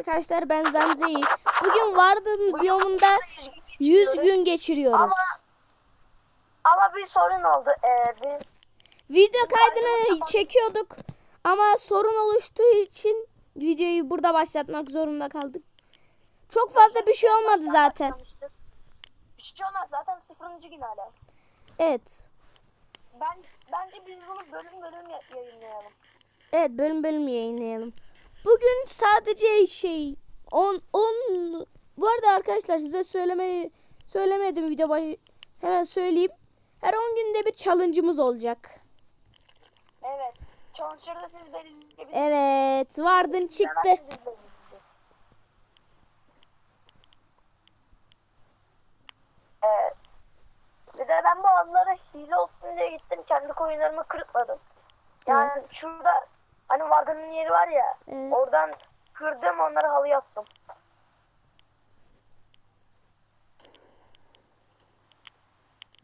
Arkadaşlar ben Zamze'yi. Bugün Vardın biyomunda 100 gün geçiriyoruz. Ama- Ama bir sorun oldu. Ee, biz Video kaydını çekiyorduk ama sorun oluştuğu için videoyu burada başlatmak zorunda kaldık. Çok fazla bir şey olmadı zaten. Bir şey olmaz zaten sıfırıncı gün hala. Evet. Ben bence biz bunu bölüm bölüm ya- yayınlayalım. Evet bölüm bölüm yayınlayalım. Bugün sadece şey 10 10 bu arada arkadaşlar size söylemeyi söylemedim video başı hemen söyleyeyim. Her 10 günde bir challenge'ımız olacak. Evet. Challenge'da siz belirleyebilirsiniz. Evet, Vardın çıktı. Evet. Bir de ben bu anlara hile olsun diye gittim. Kendi koyunlarımı kırpmadım. Yani Evet. şurada hani Vargan'ın yeri var ya. Evet. Oradan kırdım onları halı yaptım.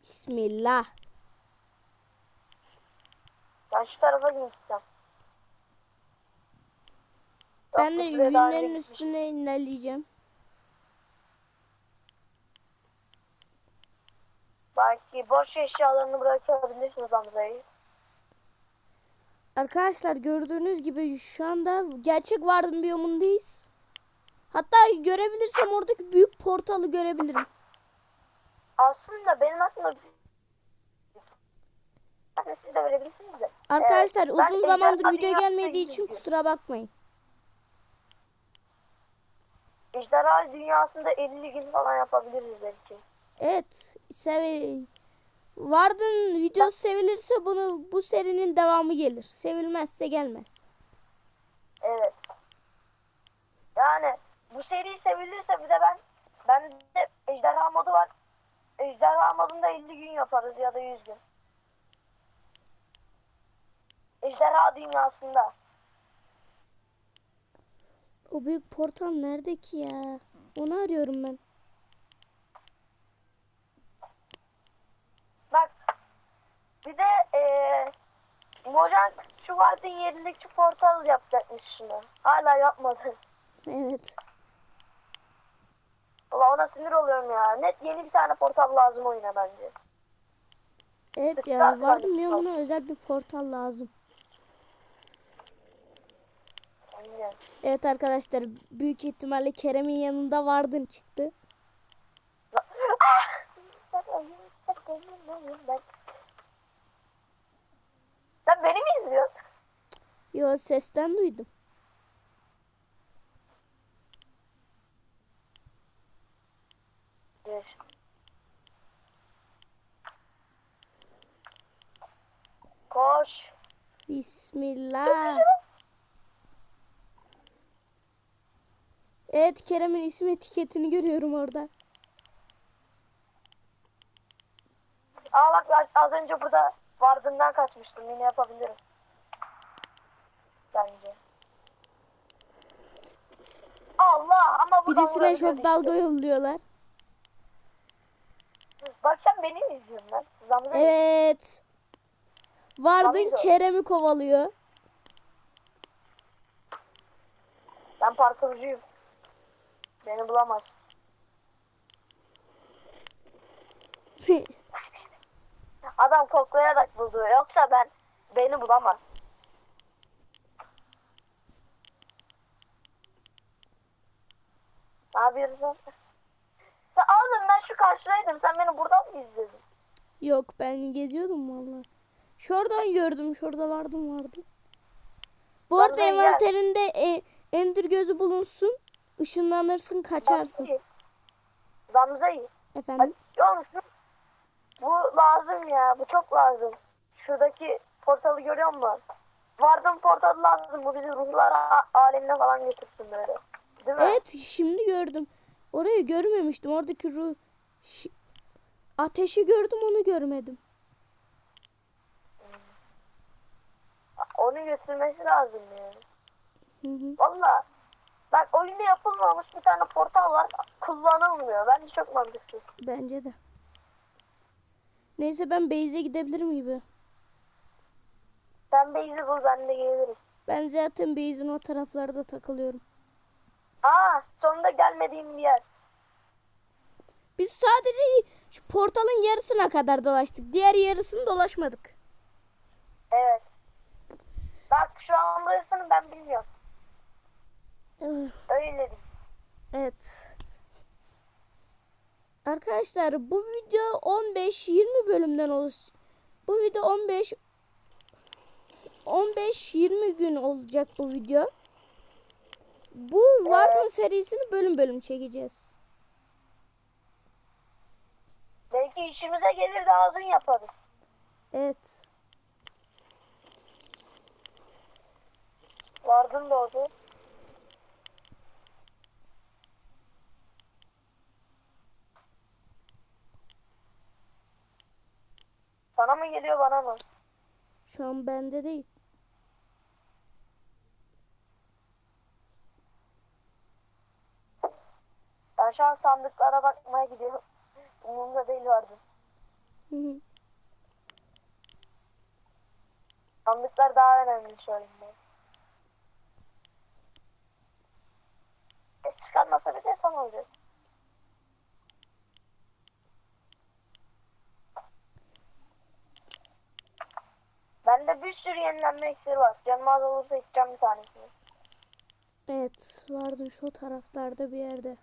Bismillah. Ben şu tarafa gideceğim. Ben de yünlerin üstüne ilerleyeceğim. Belki boş eşyalarını bırakabilirsiniz Hamza'yı. Arkadaşlar gördüğünüz gibi şu anda gerçek Vardın biyomundayız. Hatta görebilirsem oradaki büyük portalı görebilirim. Aslında benim aklımda yani siz de verebilirsiniz de. Arkadaşlar ben uzun zamandır video gelmediği için kusura bakmayın. Ejderha dünyasında 50 gün falan yapabiliriz belki. Evet, sev Vardın videosu sevilirse bunu bu serinin devamı gelir. Sevilmezse gelmez. Evet. Yani bu seri sevilirse bir de ben ben de ejderha modu var. Ejderha modunda 50 gün yaparız ya da 100 gün. Ejderha dünyasında. O büyük portal nerede ki ya? Onu arıyorum ben. Bak bir de eee Mojang şu vardı yerindeki portal yapacakmış şunu. Hala yapmadı. Evet. Valla ona sinir oluyorum ya. Net yeni bir tane portal lazım oyuna bence. Evet Sıkıntı ya var Vardın galiba. biyomuna özel bir portal lazım. Aynen. Evet arkadaşlar büyük ihtimalle Kerem'in yanında Vardın çıktı. Sen beni mi izliyorsun? Yo sesten duydum. Koş. Bismillah. Evet Kerem'in isim etiketini görüyorum orada. Aa bak az önce burada vardığından kaçmıştım. Yine yapabilirim. Bence. Allah ama buradan Birisine çok dalga yolluyorlar. Bak sen beni mi izliyorsun lan? Zamza Evet. Vardın. Kerem'i kovalıyor. Ben parkurcuyum. Beni bulamaz. Adam koklayarak buldu. Yoksa ben beni bulamaz. Ne yapıyorsun sen? Oğlum ben şu karşıdaydım. Sen beni buradan mı izledin? Yok ben geziyordum valla. Şuradan gördüm. Şurada vardım vardı. Bu arada gel. envanterinde e, ender gözü bulunsun. Işınlanırsın kaçarsın. Zamzayı. Zamzayı. Efendim. Şu, bu lazım ya. Bu çok lazım. Şuradaki portalı görüyor musun? Vardım portalı lazım. Bu bizi ruhlar alemine falan götürsün böyle. Değil mi? Evet şimdi gördüm. Orayı görmemiştim. Oradaki ruh Şi- ateşi gördüm onu görmedim. Onu götürmesi lazım yani. Hı hı. Valla. Bak oyunda yapılmamış bir tane portal var. Kullanılmıyor. Bence çok mantıksız. Bence de. Neyse ben base'e gidebilirim gibi. Sen base'i bul ben de gelirim. Ben zaten base'in o taraflarda takılıyorum. Gelmediğim bir yer. Biz sadece şu portalın yarısına kadar dolaştık. Diğer yarısını dolaşmadık. Evet. Bak şu an burasını ben bilmiyorum. Öyle dedim. Evet. Arkadaşlar bu video 15-20 bölümden oluş. Bu video 15 15-20 gün olacak bu video. Bu Warden serisini bölüm bölüm çekeceğiz. Belki işimize gelir daha uzun yaparız. Evet. Vardın da oldu. Sana mı geliyor bana mı? Şu an bende değil. Şu an sandıklara bakmaya gidiyorum. Umurumda değil vardı. Sandıklar daha önemli şu oyunda. Ses çıkarmasa bir de tam olacak. Bende bir sürü yenilenme iksiri var. Canım az olursa içeceğim bir tanesini. Evet, vardı şu taraflarda bir yerde.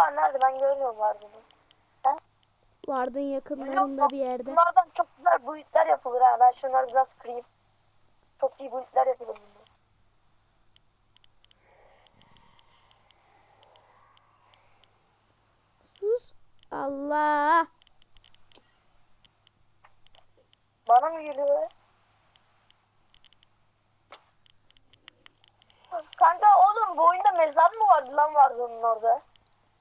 Acaba nerede? Ben görmüyorum vardığını. He? Vardın yakınlarında bir yerde. Bunlardan çok güzel boyutlar yapılır ha. Ben şunları biraz kırayım. Çok iyi boyutlar yapılır bunlar. Sus. Allah. Bana mı geliyor? Kanka oğlum bu oyunda mezar mı vardı lan vardı onun orada?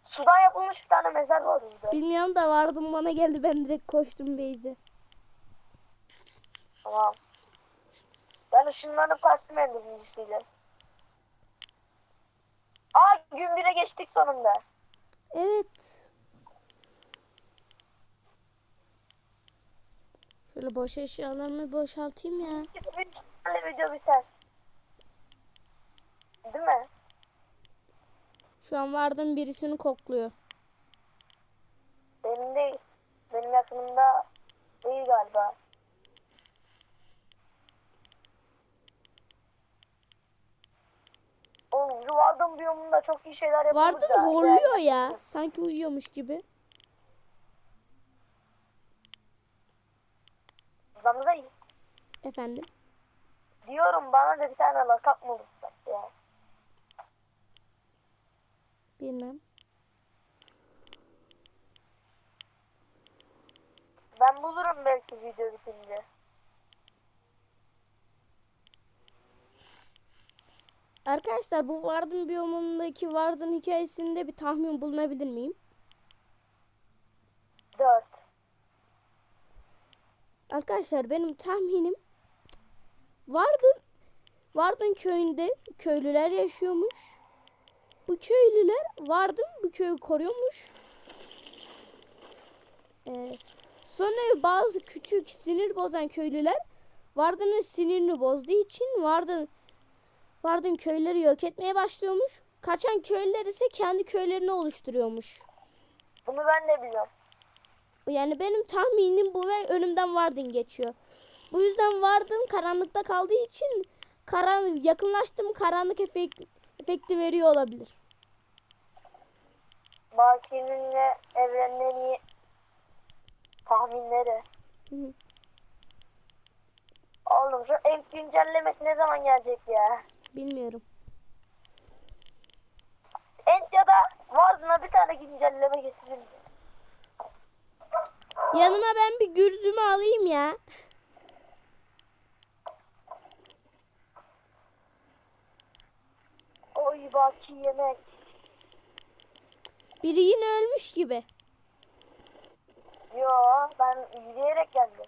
Sudan yapılmış bir tane mezar var burada. Bilmiyorum da vardım bana geldi ben direkt koştum Beyze. Tamam. Ben ışınlanıp kaçtım de birincisiyle. Aa gün bire geçtik sonunda. Evet. Şöyle boş eşyalarımı boşaltayım ya. Bir tane video biter. Değil mi? Şu an vardım birisini kokluyor. Benim değil. Benim yakınımda değil galiba. Oğlum şu vardım biyomunda çok iyi şeyler yapılmış. Vardım ya. horluyor ya. Sanki uyuyormuş gibi. Zamıza iyi. Efendim. Diyorum bana da bir tane lakap mı ya. Bilmem. Ben bulurum belki video bitince. Arkadaşlar bu Vardın biyomundaki Vardın hikayesinde bir tahmin bulunabilir miyim? Dört. Arkadaşlar benim tahminim Vardın Vardın köyünde köylüler yaşıyormuş. Bu köylüler Vardın bu köyü koruyormuş. Ee, sonra bazı küçük sinir bozan köylüler Vardın'ın sinirini bozduğu için Vardın Vardın köyleri yok etmeye başlıyormuş. Kaçan köylüler ise kendi köylerini oluşturuyormuş. Bunu ben de biliyorum. Yani benim tahminim bu ve önümden Vardın geçiyor. Bu yüzden Vardın karanlıkta kaldığı için karan yakınlaştım karanlık efekt, efekti veriyor olabilir. Baki'nin ve evrenin en iyi tahminleri. Hı. Oğlum şu ev güncellemesi ne zaman gelecek ya? Bilmiyorum. Ent ya da Warden'a bir tane güncelleme getirin. Yanıma ben bir gürzümü alayım ya. Oy Baki yemek. Biri yine ölmüş gibi. Yo ben yürüyerek geldim.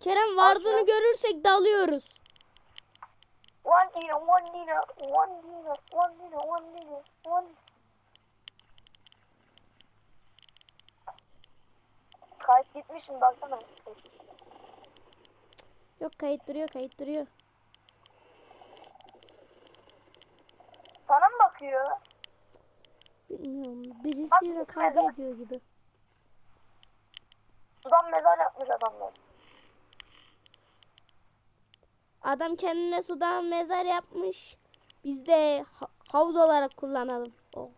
Kerem Vardın'ı görürsek dalıyoruz. One dino, one dino, one dino, one dino, one dino, one Kayıt gitmiş mi baksana. Yok kayıt duruyor kayıt duruyor. Sana mı bakıyor? Bilmiyorum. Birisiyle Bak, kavga mezar. ediyor gibi. Sudan mezar yapmış adamlar. Adam kendine sudan mezar yapmış. Biz de ha- havuz olarak kullanalım. Oh.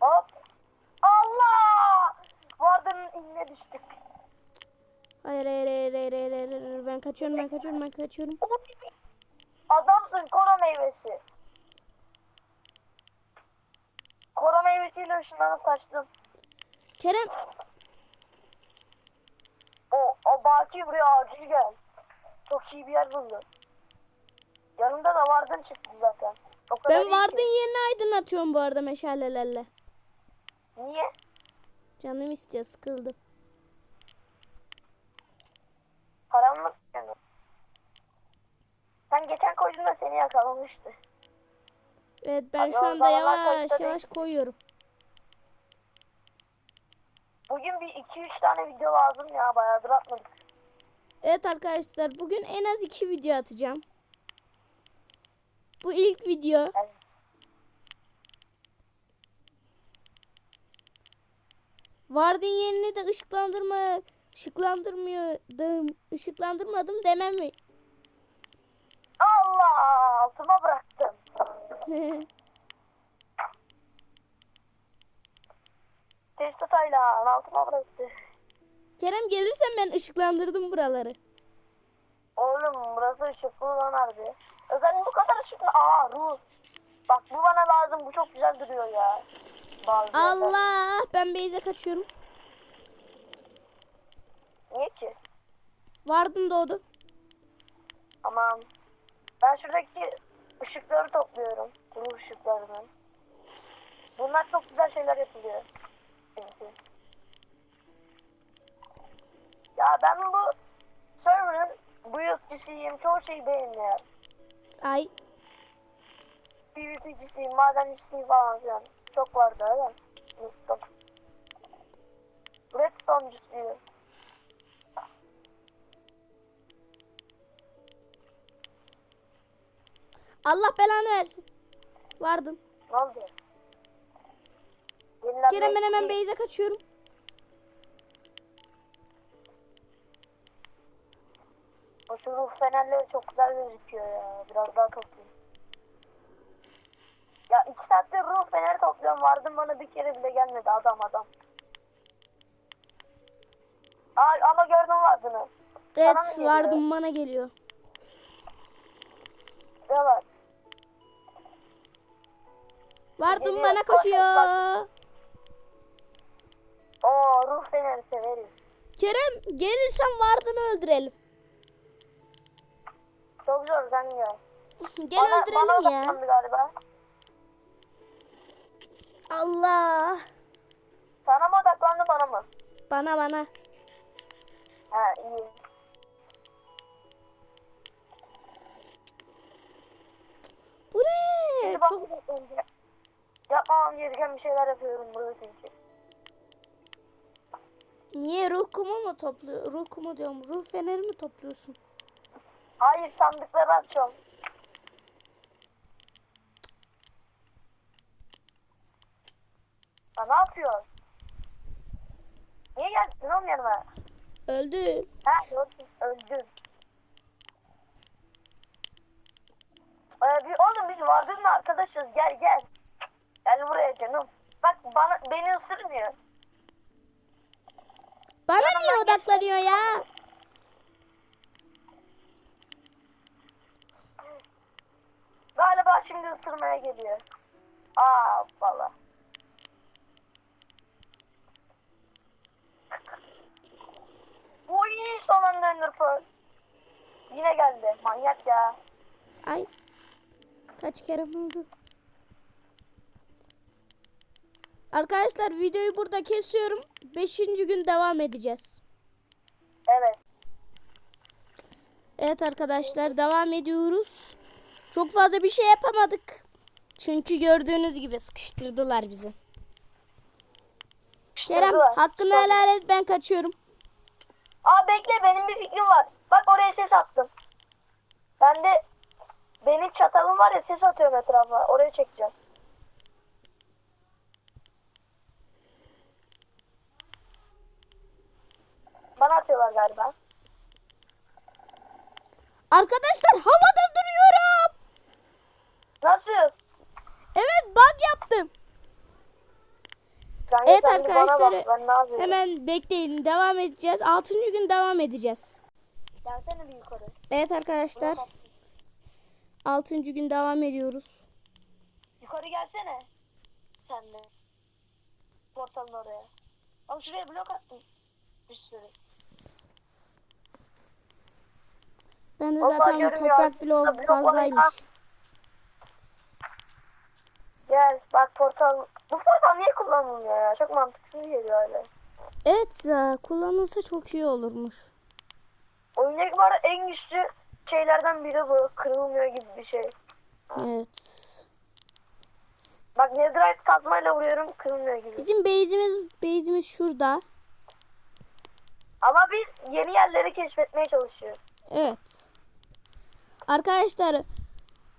Hop. Allah! Vardanın inine düştük. Hayır hayır hayır hayır hayır, hayır, hayır. Ben kaçıyorum ben kaçıyorum ben kaçıyorum. Adamsın koro meyvesi. Koro meyvesiyle ışınlanıp kaçtım. Kerem O, o Baki buraya acil gel. Çok iyi bir yer buldu. Yanında da vardın çıktı zaten. O kadar ben iyi vardın ki. yerini aydınlatıyorum bu arada meşalelerle. Niye? Canım istiyor sıkıldım. Karanlık yani. Sen geçen koyduğunda seni yakalamıştı. Evet ben Abi şu anda yavaş değil. yavaş koyuyorum. Bugün bir 2-3 tane video lazım ya bayağıdır atmadık. Evet arkadaşlar bugün en az iki video atacağım. Bu ilk video. Vardın yerini de ışıklandırma ışıklandırmıyordum. ışıklandırmadım demem altıma bıraktım. Testatayla altıma bıraktı. Kerem gelirsen ben ışıklandırdım buraları. Oğlum burası ışıklı lan harbi. Özellikle bu kadar ışıklı. Aa ruh. Bak bu bana lazım. Bu çok güzel duruyor ya. Bazı. Allah ben Beyze kaçıyorum. Niye ki? Vardın doğdu. Aman. Ben şuradaki ışıkları topluyorum. Ruh ışıklarını. Bunlar çok güzel şeyler yapılıyor. Çünkü. Ya ben bu server'ın bu yöneticisiyim. Çoğu şeyi beğeniyorum. Ay PvP'cisiyim, madencisiyim falan filan. Çok vardı öyle. Unuttum. Redstone'cusuyum. Allah belanı versin. Vardın. Ne oldu? Kerem ben hemen. Beyze kaçıyorum. O şu ruh fenerleri çok güzel gözüküyor ya. Biraz daha toplayayım. Ya iki saattir ruh feneri topluyorum. Vardım bana bir kere bile gelmedi adam adam. Ay ama gördüm vardığını. Evet Sana mı geliyor? vardım bana geliyor. Ne var? Vardım Geliyor. bana koşuyor. Oo ruh feneri severiz. Kerem gelirsen vardığını öldürelim. Çok zor ya. Gel bana, öldürelim bana ya. galiba. Allah. Sana mı odaklandı bana mı? Bana bana. Ha iyi. Bu ne? Çok... önce yapmamam gereken bir şeyler yapıyorum burada çünkü. Niye ruh kumu mu topluyor? Ruh kumu diyorum. Ruh feneri mi topluyorsun? Hayır sandıkları açıyorum. Ya ne yapıyor? Niye geldin oğlum yanıma? Öldü. Ha gördüm öldüm. Ee, bir, oğlum biz vardın arkadaşız gel gel. Gel buraya canım. Bak bana beni ısırmıyor. Bana Yanıma niye odaklanıyor ya? Galiba şimdi ısırmaya geliyor. Aa valla. Uy son anda Ender Pearl. Yine geldi. Manyak ya. Ay. Kaç kere oldu? Arkadaşlar videoyu burada kesiyorum. Beşinci gün devam edeceğiz. Evet. Evet arkadaşlar devam ediyoruz. Çok fazla bir şey yapamadık. Çünkü gördüğünüz gibi sıkıştırdılar bizi. Kerem hakkını helal et ben kaçıyorum. Aa bekle benim bir fikrim var. Bak oraya ses attım. Ben de benim çatalım var ya ses atıyorum etrafa. Oraya çekeceğim. Bana atıyorlar galiba. Arkadaşlar havada duruyorum. Nasıl? Evet bug yaptım. Kanka Evet arkadaşlar hemen bekleyin devam edeceğiz. 6. gün devam edeceğiz. Gelsene bir yukarı. Evet arkadaşlar 6. gün devam ediyoruz. Yukarı gelsene. Sen de. Portalın oraya. Oğlum şuraya blok attım. Bir sürü. Ben de zaten görmüyor. toprak bloğu Blok fazlaymış. Gel bak portal. Bu portal niye kullanılmıyor ya? Çok mantıksız geliyor öyle. Evet ya kullanılsa çok iyi olurmuş. Oyundaki var ya en güçlü şeylerden biri bu. Kırılmıyor gibi bir şey. Evet. Bak netherite kazmayla vuruyorum kırılmıyor gibi. Bizim base'imiz base'imiz şurada. Ama biz yeni yerleri keşfetmeye çalışıyoruz. Evet. Arkadaşlar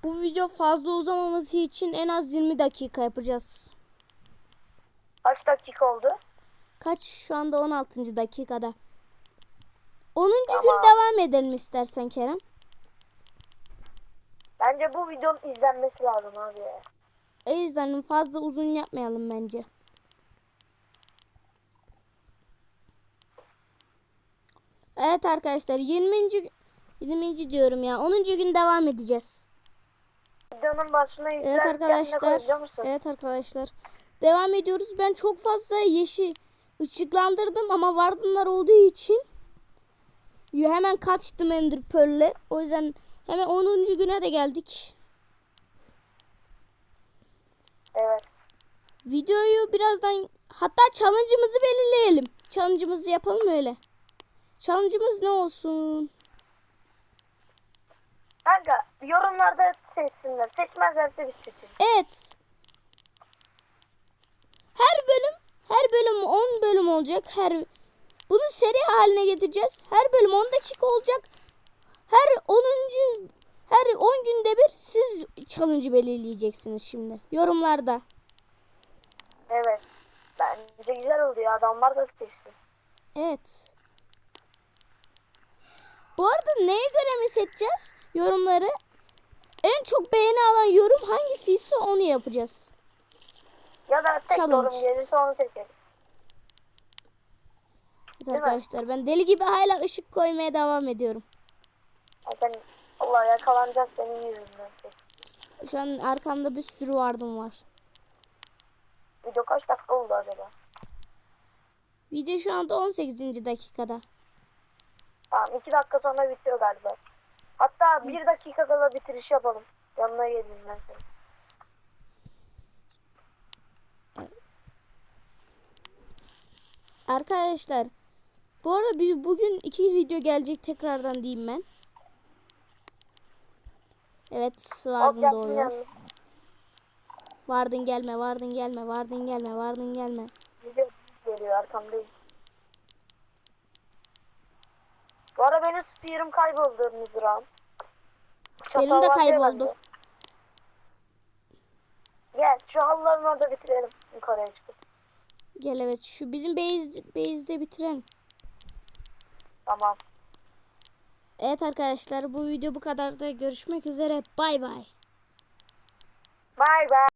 bu video fazla uzamaması için en az 20 dakika yapacağız. Kaç dakika oldu? Kaç şu anda 16. dakikada. 10. Tamam. gün devam edelim istersen Kerem. Bence bu videonun izlenmesi lazım abi. O yüzden fazla uzun yapmayalım bence. Evet arkadaşlar 20. 20. diyorum ya 10. gün devam edeceğiz. Videonun başına Evet arkadaşlar. Evet arkadaşlar. Devam ediyoruz. Ben çok fazla yeşil ışıklandırdım ama vardınlar olduğu için hemen kaçtım Ender Pearl'le. O yüzden hemen 10. güne de geldik. Evet. Videoyu birazdan hatta challenge'ımızı belirleyelim. Challenge'ımızı yapalım öyle. Challenge'ımız ne olsun? Kanka yorumlarda seçsinler. Seçmezlerse biz seçelim. Evet. Her bölüm her bölüm 10 bölüm olacak. Her bunu seri haline getireceğiz. Her bölüm 10 dakika olacak. Her 10. her 10 günde bir siz challenge belirleyeceksiniz şimdi yorumlarda. Evet. Bence güzel oldu ya. Adamlar da seçsin. Evet. Bu arada neye göre mi seçeceğiz yorumları? En çok beğeni alan yorum hangisiyse onu yapacağız. Ya da tek Challenge. yorum gelirse onu seçeriz. Evet mi? arkadaşlar ben deli gibi hala ışık koymaya devam ediyorum. Zaten Allah yakalanacağız senin yüzünden. Şu an arkamda bir sürü vardım var. Video kaç dakika oldu acaba? Video şu anda 18. dakikada. Tamam 2 dakika sonra bitiyor galiba. Hatta 1 dakika kala bitiriş yapalım. Yanına geleyim ben senin. Arkadaşlar bu arada biz bugün iki video gelecek tekrardan diyeyim ben. Evet Hop vardın yaptım doğuyor. Vardın gelme vardın gelme vardın gelme vardın gelme. Video geliyor arkamdayım. Bu ara benim spear'ım kayboldu Mizran. Benim de kayboldu. Gel şu halıların orada bitirelim yukarıya çıkıp. Gel evet şu bizim base, base'de bitirelim. Tamam. Evet arkadaşlar bu video bu kadar da görüşmek üzere bay bay. Bye bye.